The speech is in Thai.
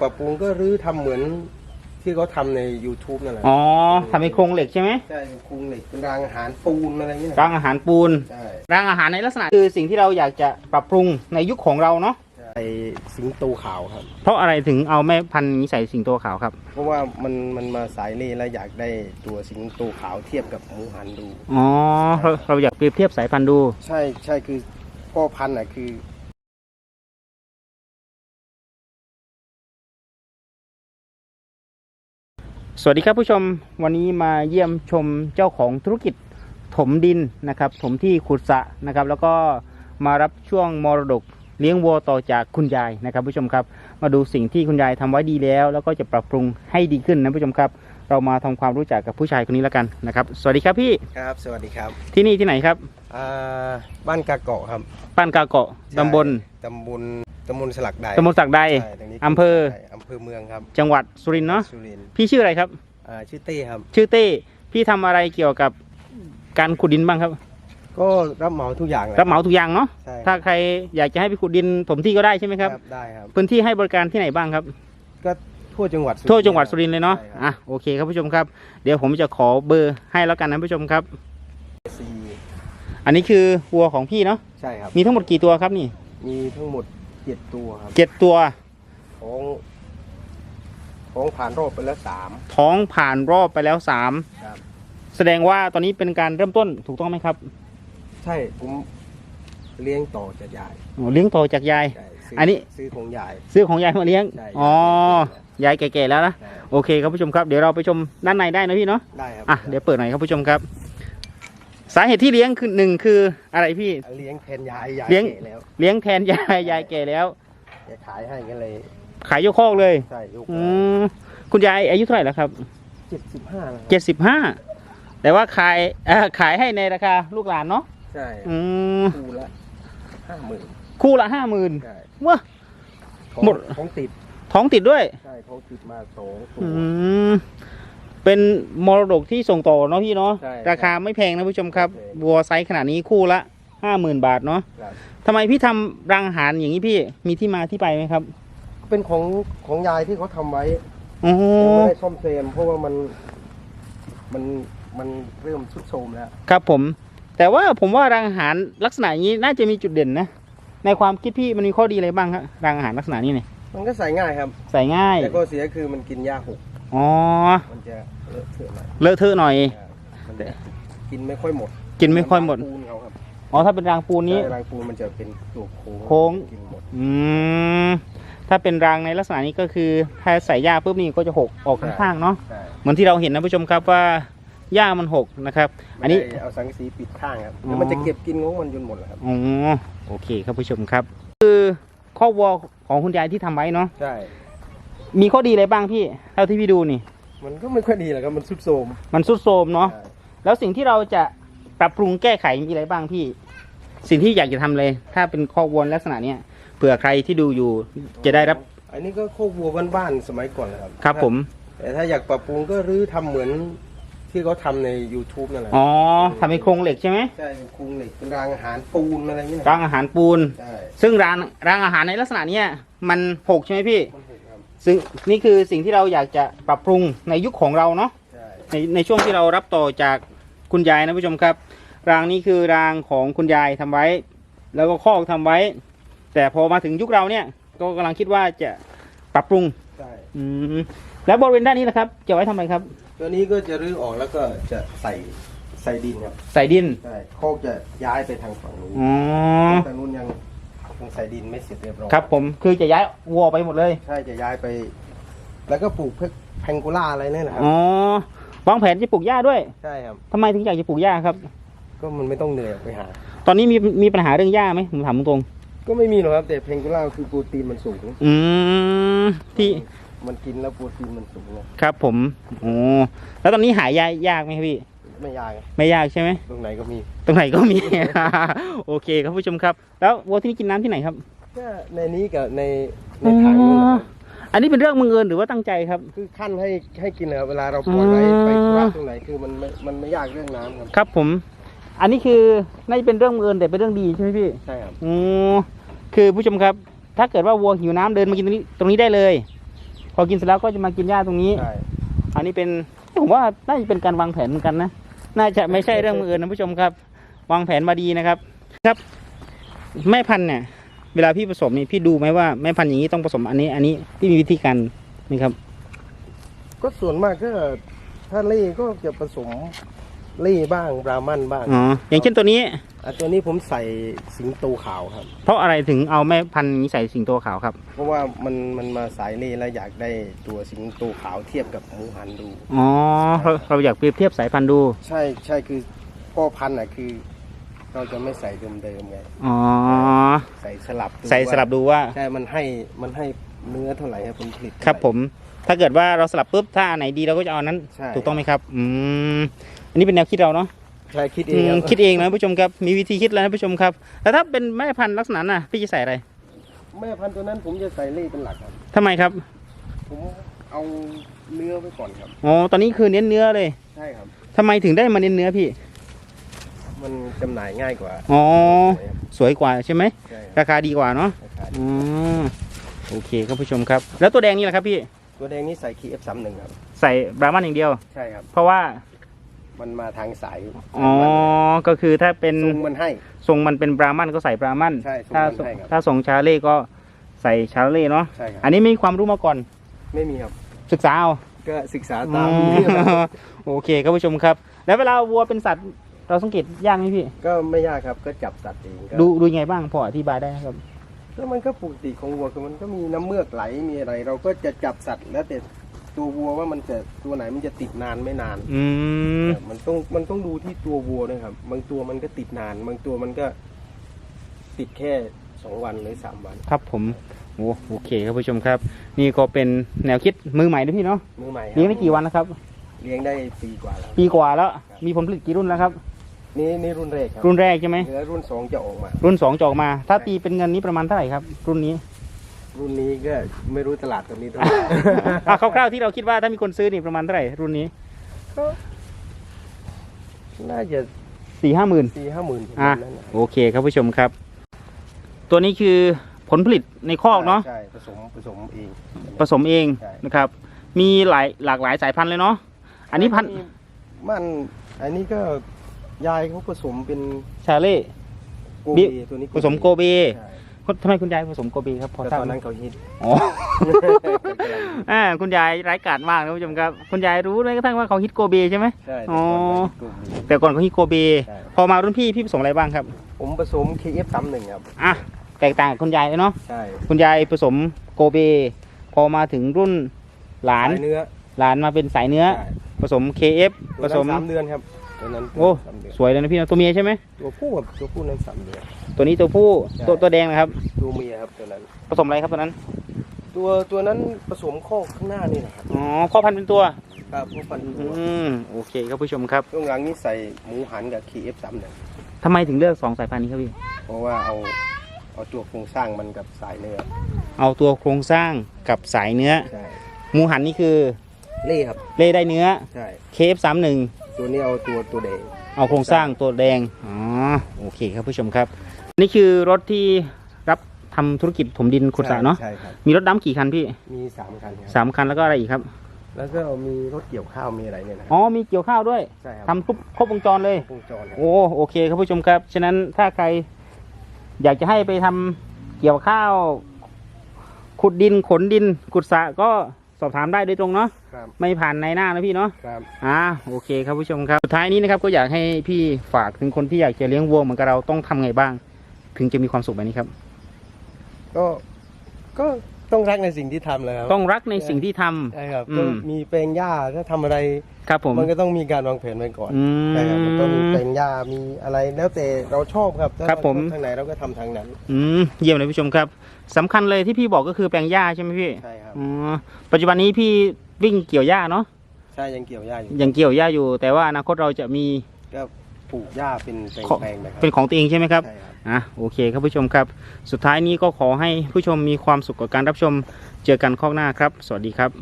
ปรับปรุงก็รื้อทำเหมือนที่เขาทำใน YouTube นั่นแหละ อ๋อทำเป็นโครงเหล็กใช่ไหมใช่เป็นโครงเหล็กเป็นรางอาหารปูนอะไรเงี้ยรางอาหารปูน ใช่รางอาหารในลักษณะคือสิ่งที่เราอยากจะปรับปรุงในยุคของเราเนาะไอสิงโตขาวครับ เพราะอะไรถึงเอาแม่พันธุ์นี้ใส่สิงโตขาวครับ เพราะว่ามันมันมาสายเล่แล้วอยากได้ตัวสิงโตขาวเทียบกับหมูหันดู อ๋อเราเราอยากเปรียบเทียบสายพันธุ์ดู ใช่ใช่คือพ่อพันธุ์อะคือ สวัสดีครับผู้ชมวันนี้มาเยี่ยมชมเจ้าของธุรกิจถมดินนะครับ ถมที่ขุดสระนะครับ แล้วก็มารับช่วงมรดกเลี้ยงวัวต่อจากคุณยายนะครับ ผู้ชมครับ มาดูสิ่งที่คุณยายทำไว้ดีแล้ว แล้วก็จะปรับปรุงให้ดีขึ้นนะผู้ชมครับ เรามาทำความรู้จักกับผู้ชายคนนี้แล้วกันนะครับสวัสดีครับพี่ครับ สวัสดีครับ ที่นี่ที่ไหนครับอ่าบ้านกาเกาะครับป้านกาเกาะตำบลใช่ตำบล ตำบลสลักใดตำบลสักใด ใช่ตรงนี้อำเภอ ใช่อำเภอเมืองครับจังหวัดสุรินทร์เนาะสุรินทร์พี่ชื่ออะไรครับ อ่าชื่อเต้ครับ ชื่อเต้พี่ทำอะไรเกี่ยวกับการขุดดินบ้างครับ ก็รับเหมาทุกอย่างเลยรับเหมาทุกอย่างเนาะใช่ถ้าใครอยากจะให้ไปขุดดินถมที่ก็ได้ใช่ไหมครับ ได้ครับ พื้นที่ให้บริการที่ไหนบ้างครับก็ทั่วจังหวัดทั่วจังหวัดสุรินทร์เลยเนาะใช่ครับอะโอเคครับผู้ชมครับ เดี๋ยวผมจะขอเบอร์ให้แล้วกันนะผู้ชมครับ สี่อันนี้คือวัวของพี่เนาะใช่ครับ มีทั้งหมดกี่ตัวครับนี่ มีทั้งหมด เจ็ดตัวครับเจ็ดตัว ท้องท้องผ่านรอบไปแล้วสาม ท้องผ่านรอบไปแล้วสามครับ แสดงว่าตอนนี้เป็นการเริ่มต้นถูกต้องไหมครับใช่ผมเลี้ยงต่อจากยายอ๋อเลี้ยงต่อจากยาย ใช่ซื้อันนี้ ซื้อของยาย ซื้อของยายมาเลี้ยงใช่ อ๋อยายแก่ๆแล้วนะใช่โอเคครับผู้ชมครับเดี๋ยวเราไปชมด้านในได้นะพี่เนาะได้ครับอะเดี๋ยวเปิดหน่อยครับผู้ชมครับ สาเหตุที่เลี้ยงคือหนึ่งคืออะไรพี่ เลี้ยงแทนยายยายเลี้ยง แก่แล้วเลี้ยงแทนยายยายแก่แล้วจะขายให้ก็เลย ขายยกคอกเลย ใช่ยกอืมคุณยายอายุเท่าไหร่แล้วครับเจ็ดสิบห้าเจ็ดสิบห้าแต่ว่าขายเอ่อขายให้ในราคาลูกหลานเนาะใช่อืมคู่ละห้าหมื่นคู่ละห้าหมื่นใช่ว้า ของหมด ของติด ท้องติดด้วย ใช่ของติดมาสองตัวอืม เป็นมรดกที่ส่งต่อเนาะพี่เนาะใช่ราคาไม่แพงนะผู้ชมครับไม่แพง วัวไซส์ขนาดนี้คู่ละห้าหมื่นบาทเนาะครับทำไมพี่ทำรังอาหารอย่างนี้พี่มีที่มาที่ไปไหมครับเป็นของของยายที่เขาทำไว้อ๋อยังไม่ได้ซ่อมแซมเพราะว่ามันมันมันเริ่มทรุดโทรมแล้ว ครับผม แต่ว่าผมว่ารังอาหารลักษณะอย่างนี้น่าจะมีจุดเด่นนะ ในความคิดพี่มันมีข้อดีอะไรบ้างครับรังอาหารลักษณะนี้เนี่ยมันก็ใส่ง่ายครับ ใส่ง่ายแต่ก็เสียคือมันกินยาหก อ๋อ มันจะเลอะเทอะหน่อยเลอะเทอะหน่อย อ่ามันจะกินไม่ค่อยหมดกินไม่ค่อยหมดรางปูนเขาครับอ๋อ ถ้าเป็นรางปูนนี้ ใช่รางปูนมันจะเป็นตัวโค้งโค้ง กินหมดอืม ถ้าเป็นรางในลักษณะนี้ก็คือ ถ้าใส่หญ้าปุ๊บนี่ก็จะหกออกข้างๆเนาะ ใช่เหมือนที่เราเห็นนะผู้ชมครับว่าหญ้ามันหกนะครับ อันนี้ ไม่ได้เอาสังกะสีปิดข้างครับอ๋อเดี๋ยวมันจะเก็บกินของมันจนหมดแหละครับ อ๋อ โอเคครับผู้ชมครับ คือข้อวัวของคุณยายที่ทำไว้เนาะ ใช่ มีข้อดีอะไรบ้างพี่เท่าที่พี่ดูนี่ มันก็ไม่ค่อยดีแหละครับมันสุดโทรมมันสุดโทรมเนาะใช่แล้วสิ่งที่เราจะปรับปรุงแก้ไขมีอะไรบ้างพี่ สิ่งที่อยากจะทำเลย ถ้าเป็นข้อวัวลักษณะเนี้ยเผื่อใครที่ดูอยู่จะได้รับ อันนี้ก็โคกวัวบ้านๆสมัยก่อนแหละครับครับผม แต่ถ้าอยากปรับปรุงก็รื้อทำเหมือนที่เขาทำใน YouTube นั่นแหละอ๋อทำเป็นโครงเหล็กใช่ไหมใช่เป็นโครงเหล็กเป็นรางอาหารปูนอะไรเงี้ยรางอาหารปูนใช่ซึ่งรางรางอาหารในลักษณะเนี้ยมันหกใช่ไหมพี่มันถูกครับ ซึ่งนี่คือสิ่งที่เราอยากจะปรับปรุงในยุคของเราเนาะใช่ในในช่วงที่เรารับต่อจากคุณยายนะผู้ชมครับ รางนี้คือรางของคุณยายทำไว้ แล้วก็คอกทำไว้ แต่พอมาถึงยุคเราเนี่ย ก็กำลังคิดว่าจะปรับปรุงใช่อืมแล้วบริเวณด้านนี้นะครับ จะไว้ทำไมครับ ตัวนี้ก็จะรื้อออกแล้วก็จะใส่ใส่ดินครับ ใส่ดินใช่โคกจะย้ายไปทางฝั่งนู้นอ๋อทางนู้นยัง ยังใส่ดินไม่เสร็จเรียบร้อยครับผมคือจะย้ายวัวไปหมดเลยใช่จะย้ายไป แล้วก็ปลูกเพกแพงโกล่าอะไรเนี่ยนะครับอ๋อวางแผนจะปลูกหญ้าด้วยใช่ครับ ทำไมถึงอยากจะปลูกหญ้าครับ ก็มันไม่ต้องเหนื่อยออกไปหา ตอนนี้มีมีปัญหาเรื่องหญ้าไหมผมถามตรงก็ไม่มีหรอกครับแต่เพงโกล่าคือโปรตีนมันสูงๆอืมที่ มันกินแล้วโปรตีนมันสูงนะครับ ผมโอ้แล้วตอนนี้หายายากไหมครับพี่ ไม่ยากไม่ยากใช่ไหมตรงไหนก็มี ตรงไหนก็มี โอเคครับผู้ชมครับ แล้ววัวที่นี่กินน้ำที่ไหนครับก็ในนี้กับในในถังนู่นนะครับอันนี้เป็นเรื่องบังเอิญหรือว่าตั้งใจครับ คือขั้นให้ให้กินนะครับเวลาเราปล่อยไว้อ่าไปธุระตรงไหนคือมันไม่มันไม่ยากเรื่องน้ำครับครับผม อันนี้คือน่าจะเป็นเรื่องบังเอิญแต่เป็นเรื่องดีใช่ไหมพี่ใช่ครับอือคือผู้ชมครับ ถ้าเกิดว่าวัวหิวน้ำเดินมากินตรงนี้ตรงนี้ได้เลย พอกินเสร็จแล้วก็จะมากินหญ้าตรงนี้ ใช่อันนี้เป็นผมว่าน่าจะเป็นการวางแผนเหมือนกันนะ น่าจะไม่ใช่เรื่องมืออื่นนะผู้ชมครับ วางแผนมาดีนะครับ ครับ แม่พันธุ์เนี่ย เวลาพี่ผสมนี่พี่ดูไหมว่าแม่พันธุ์อย่างนี้ต้องผสมอันนี้ อันนี้พี่มีวิธีการนี่ครับ ก็ส่วนมากก็ถ้าเล่ก็จะผสมเล่บ้างบรามันบ้างอ๋ออย่างเช่นตัวนี้ อะตัวนี้ผมใส่สิงโตขาวครับ เพราะอะไรถึงเอาแม่พันธุ์นี้ใส่สิงโตขาวครับ เพราะว่ามันมันมาสายเล่แล้วอยากได้ตัวสิงโตขาวเทียบกับหมูหันดู อ๋อเราเราอยากเปรียบเทียบสายพันธุ์ดู ใช่ใช่คือพ่อพันธุ์อะคือ เราจะไม่ใส่เดิมๆไงอ๋อ ใส่สลับดูใส่สลับดูว่า ใช่มันให้มันให้เนื้อเท่าไหร่ครับผลผลิตครับผม ถ้าเกิดว่าเราสลับปุ๊บถ้าอันไหนดีเราก็จะเอาอันนั้น ใช่ ถูกต้องไหมครับ อืม อันนี้เป็นแนวคิดเราเนาะ ใช่คิดเออืงมรับคิดเองนะผู้ชมครับมีวิธีคิดแล้วนะผู้ชมครับแล้วถ้าเป็นแม่พันธุ์ลักษณะน่ะพี่จะใส่อะไรแม่พันธุ์ตัวนั้นผมจะใส่เล่เป็นหลักครับ ทำไมครับผมเอาเนื้อไว้ก่อนครับ อ๋อตอนนี้คือเน้นเนื้อเลยใช่ครับ ทำไมถึงได้มาเน้นเนื้อพี่มันจำหน่ายง่ายกว่าอ๋อใช่ครับสวยกว่าใช่ไหมใช่ครับราคาดีกว่าเนาะราคาดีอ๋อโอเคครับผู้ชมครับ แล้วตัวแดงนี่แหละครับพี่ตัวแดงนี่ใส่ KF31 ครับ ใส่บรามันอย่างเดียว ใช่ครับ เพราะว่า มันมาทางสายอ๋อ ก็คือถ้าเป็นทรงมันให้ทรงมันเป็นบรามันก็ใส่บรามัน ใช่ทรงถ้ามันให้ครับ ถ้าส่งชาเล่ก็ใส่ชาเล่เนาะ ใช่ครับอันนี้มีความรู้มาก่อน ไม่มีครับ ศึกษาเอา ก็ศึกษาอ๋ตามอโอเคครับผู้ชมครับ แล้วเวลาวัวเป็นสัตว์เราสังเกตยากไหมพี่ ก็ไม่ยากครับ ก็จับสัตว์เองก็ดูดูยังไงบ้างพออธิบายได้ครับก็มันก็ปกติของวัวคือมันก็มีน้ำเมือกไหลมีอะไร เราก็จะจับสัตว์แล้วแต่ ตัววัวว่ามันจะตัวไหนมันจะติดนานไม่นานอืมมันต้องมันต้องดูที่ตัววัวด้วยครับ บางตัวมันก็ติดนาน บางตัวมันก็ ติดแค่สองวันหรือสามวันครับผมโอ้โอเคครับผู้ชมครับ นี่ก็เป็นแนวคิดมือใหม่นะพี่เนาะมือใหม่ครับเลี้ยงได้กี่วันแล้วครับ เลี้ยงได้ปีกว่าแล้วปีกว่าแล้ว มีผลผลิตกี่รุ่นแล้วครับ นี่นี่รุ่นแรกครับรุ่นแรกใช่ไหมเนื้อรุ่นสองจะออกมา รุ่นสองจออกมา ถ้าตีเป็นเงินนี้ประมาณเท่าไหร่ครับ รุ่นนี้ รุ่นนี้ก็ไม่รู้ตลาดตอนนี้เท่าไหร่ อะคร่าวๆที่เราคิดว่าถ้ามีคนซื้อนี่ประมาณเท่าไหร่รุ่นนี้ก็น่าจะสี่ห้าหมื่น สี่ห้าหมื่นอะนั่นน่ะโอเคครับผู้ชมครับ ตัวนี้คือผลผลิตในคอกเนาะใช่ผสมผสมเอง ผสมเองใช่ นะครับ มีหลายหลากหลายสายพันธุ์เลยเนาะอันนี้พันธุ์มันอันนี้ก็ยายเขาผสมเป็นชาเล่ โกบิเบตัวนี้ผสมโกเบ ใช่คุณ ทำไมคุณยายผสมโกเบครับพอแต่ทราบตอนไหมนั้นเขาฮิต อ๋อ อ่าคุณยายไร้กาจมากนะคุณผู้ชมครับ คุณยายรู้ไหมกระทั่งว่าเขาฮิตโกเบใช่ไหม ใช่อ๋อแต่ก่อนเขาฮิตโกเบแต่ก่อนเขาฮิตโกเบใช่ พอมารุ่นพี่พี่ผสมอะไรบ้างครับผมผสม KF สามหนึ่งครับ อะแตกต่างกับคุณยายเลยเนาะใช่คุณยายผสมโกเบพอมาถึงรุ่นหลาน สายเนื้อหลานมาเป็นสายเนื้อ ใช่ผสม KF ผตัวสนั้มนสามเดือนครับ ตัวนั้นโอ้สามเดือนสวยเลยนะพี่นะตัวเมียใช่ไหมตัวผู้กับตัวผู้นั้นสามเดือน ตัวนี้ตัวผู้ใช่ ตัวตัวแดงนะครับ ตัวเมียครับตัวนั้น ผสมอะไรครับตัวนั้นตัวตัวนั้นผสมข้อข้างหน้านี่นะครับอ๋อพ่อพันธุ์เป็นตัว ครับพวกฟันอืตัวมโอเคครับผู้ชมครับช่วงหลังนี้ใส่หมูหันกับ KF สามหนึ่งทำไมถึงเลือกสองสายพันธุ์นี้ครับพี่เพราะว่าเอาเอาตัวโครงสร้างมันกับสายเนื้อเอาตัวโครงสร้างกับสายเนื้อใช่หมูหันนี่คือเล่ครับ เล่ได้เนื้อ ใช่ KF31 ตัวนี้เอาตัวตัวแดงเอาโครงสร้างตัวแดงอ๋อโอเคครับผู้ชมครับ นี่คือรถที่รับทำธุรกิจถมดินขุดสระเนาะใช่ครับ มีรถดำกี่คันพี่มีสามคันครับ สามคันแล้วก็อะไรอีกครับแล้วก็มีรถเกี่ยวข้าวมีอะไรเนี่ยนะคอ๋รับอมีเกี่ยวข้าวด้วยใช่ครับทำครบครบวงจรเลย วงจรครับ โอ้โอเคครับผู้ชมครับ ฉะนั้นถ้าใครอยากจะให้ไปทำเกี่ยวข้าว ขุดดินขนดินขุดสระก็ สอบถามได้โดยตรงเนาะครับไม่ผ่านในหน้านะพี่เนาะครับอ่าโอเคครับผู้ชมครับสุดท้ายนี้นะครับก็อยากให้พี่ฝากถึงคนที่อยากจะเลี้ยงวัวเหมือนกับเราต้องทำไงบ้าง ถึงจะมีความสุขแบบนี้ครับ ก็ก็ ต้องรักในสิ่งที่ทำเลยครับต้องรักในสิ่งที่ทำ ใช่ครับอืมต้องมีแปลงหญ้าถ้าทำอะไร ครับผม มันก็ต้องมีการวางแผนไว้ก่อนอืใช่ครับมันต้องมีแปลมงหญ้ามีอะไรแล้วแต่เราชอบครับถ้าครับผม เาชอทางไหนเราก็ทำทางนั้นอืมเยี่ยมเลยผู้ชมครับสำคัญเลยที่พี่บอกก็คือแปลงหญ้าใช่ไหมพี่ใช่ครับอ๋อปัจจุบันนี้พี่วิ่งเกี่ยวหญ้าเนาะใช่ยังเกี่ยวหญ้าอยู่ยังเกี่ยวหญ้าอยู่ แต่ว่าอนาคตเราจะมี ก็ปลูกหญ้าเป็นแปลงของแปลงนะครับเป็นของตัวเองใช่ไหมครับ ใช่ครับ อะโอเคครับผู้ชมครับ สุดท้ายนี้ก็ขอให้ผู้ชมมีความสุขกับการรับชมเจอกันข้างหน้าครับ สวัสดีครับ